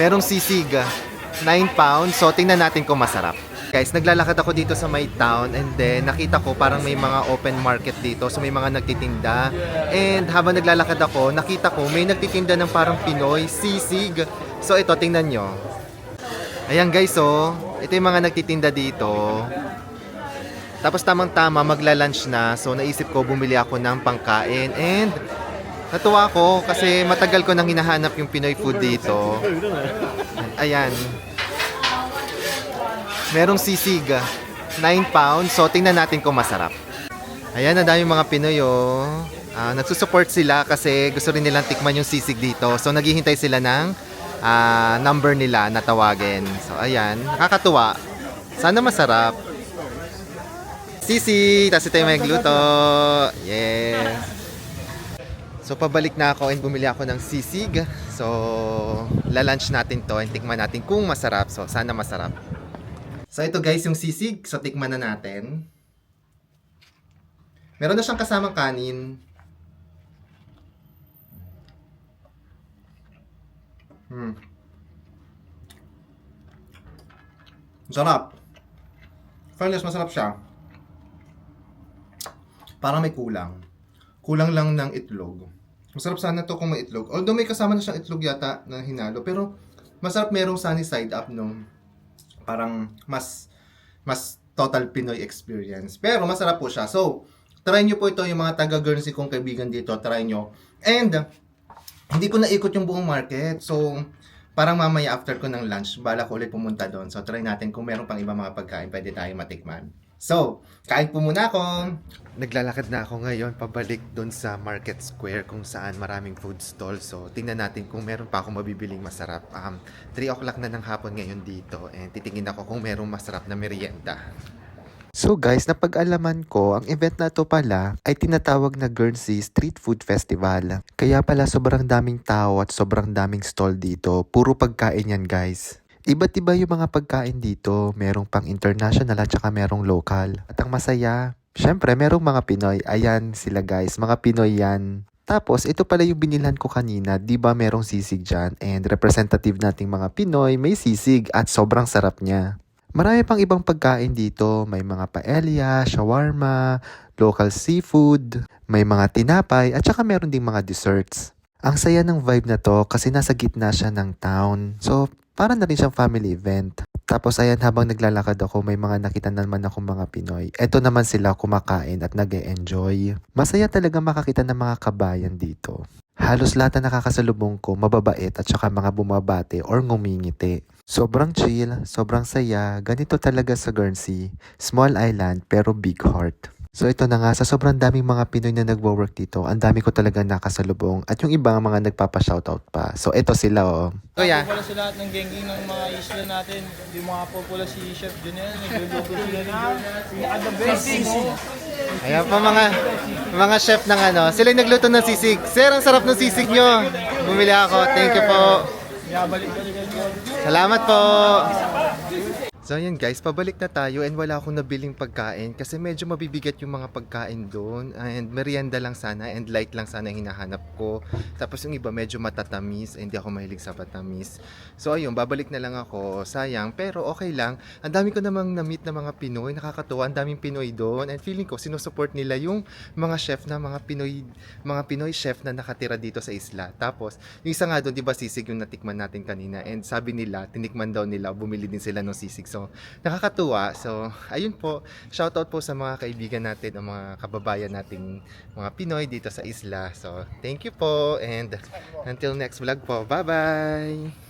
Merong sisig, 9 pounds. So, tingnan natin kung masarap. Guys, naglalakad ako dito sa my town and then nakita ko parang may mga open market dito. So, may mga nagtitinda. And habang naglalakad ako, nakita ko may nagtitinda ng parang Pinoy sisig. So, ito, tingnan nyo. Ayan guys, oh. Ito yung mga nagtitinda dito. Tapos tamang-tama, magla-lunch na. So, naisip ko bumili ako ng pangkain. And natuwa ako kasi matagal ko nang hinahanap yung Pinoy food dito. Ayan. Merong sisig, 9 pounds. So, tingnan natin kung masarap. Ayan, ang dami mga Pinoy, oh. Ah, nagsusupport sila kasi gusto rin nilang tikman yung sisig dito. So, naghihintay sila ng ah, number nila na tawagin. So, ayan. Nakakatuwa. Sana masarap. Sisi! Tapos ito yung may gluto. Yes. So, pabalik na ako and bumili ako ng sisig. So, lalunch natin to and tikman natin kung masarap. So, sana masarap. So, ito guys, yung sisig. So, tikman na natin. Meron na siyang kasamang kanin. Hmm. Sarap. Fairness, masarap siya. Parang may kulang. Kulang lang ng itlog. Masarap sana to kung may itlog. Although may kasama na siyang itlog yata na hinalo. Pero masarap merong sunny side up no. Parang mas mas total Pinoy experience. Pero masarap po siya. So, try nyo po ito yung mga taga Guernsey kong kaibigan dito. Try nyo. And, hindi ko naikot yung buong market. So, parang mamaya after ko ng lunch, bala ko ulit pumunta doon. So, try natin kung meron pang iba mga pagkain, pwede tayo matikman. So, kain po muna ako. Naglalakad na ako ngayon pabalik doon sa Market Square kung saan maraming food stall. So, tingnan natin kung meron pa akong mabibiling masarap. Um, 3 o'clock na ng hapon ngayon dito and titingin ako kung merong masarap na merienda. So guys, napag-alaman ko, ang event na to pala ay tinatawag na Guernsey Street Food Festival. Kaya pala sobrang daming tao at sobrang daming stall dito. Puro pagkain yan guys. Iba't iba yung mga pagkain dito. Merong pang international at saka merong local. At ang masaya, syempre merong mga Pinoy. Ayan sila guys, mga Pinoy yan. Tapos, ito pala yung binilhan ko kanina. Di ba merong sisig dyan? And representative nating mga Pinoy, may sisig at sobrang sarap niya. Marami pang ibang pagkain dito. May mga paella, shawarma, local seafood, may mga tinapay, at saka meron ding mga desserts. Ang saya ng vibe na to kasi nasa gitna siya ng town. So, para na rin siyang family event. Tapos ayan, habang naglalakad ako, may mga nakita naman akong mga Pinoy. Eto naman sila kumakain at nag enjoy Masaya talaga makakita ng mga kabayan dito. Halos lahat na nakakasalubong ko, mababait at saka mga bumabate or ngumingiti. Sobrang chill, sobrang saya, ganito talaga sa Guernsey. Small island pero big heart. So ito na nga, sa sobrang daming mga Pinoy na nagwo-work dito, ang dami ko talaga nakasalubong at yung iba mga nagpapa-shoutout pa. So ito sila oh. Kuya, Pala sa lahat ng gengking ng mga isla natin. Yung mga po pala si Chef Junel, nagluluto sila ng the best ayan pa mga mga chef ng ano, sila yung nagluto ng sisig. Sir, ang sarap ng sisig nyo. Bumili ako, thank you po. Salamat po! So ayan guys, pabalik na tayo and wala akong nabiling pagkain kasi medyo mabibigat yung mga pagkain doon and merienda lang sana and light lang sana yung hinahanap ko. Tapos yung iba medyo matatamis, eh, hindi ako mahilig sa matamis. So ayun, babalik na lang ako. Sayang, pero okay lang. Ang dami ko namang na-meet na mga Pinoy, nakakatuwa, ang daming Pinoy doon and feeling ko sinusupport nila yung mga chef na mga Pinoy, mga Pinoy chef na nakatira dito sa isla. Tapos, yung isa nga doon, di ba sisig yung natikman natin kanina and sabi nila, tinikman daw nila, bumili din sila ng sisig. So, nakakatuwa. So, ayun po, shoutout po sa mga kaibigan natin, o mga kababayan nating mga Pinoy dito sa isla. So, thank you po and until next vlog po. Bye-bye!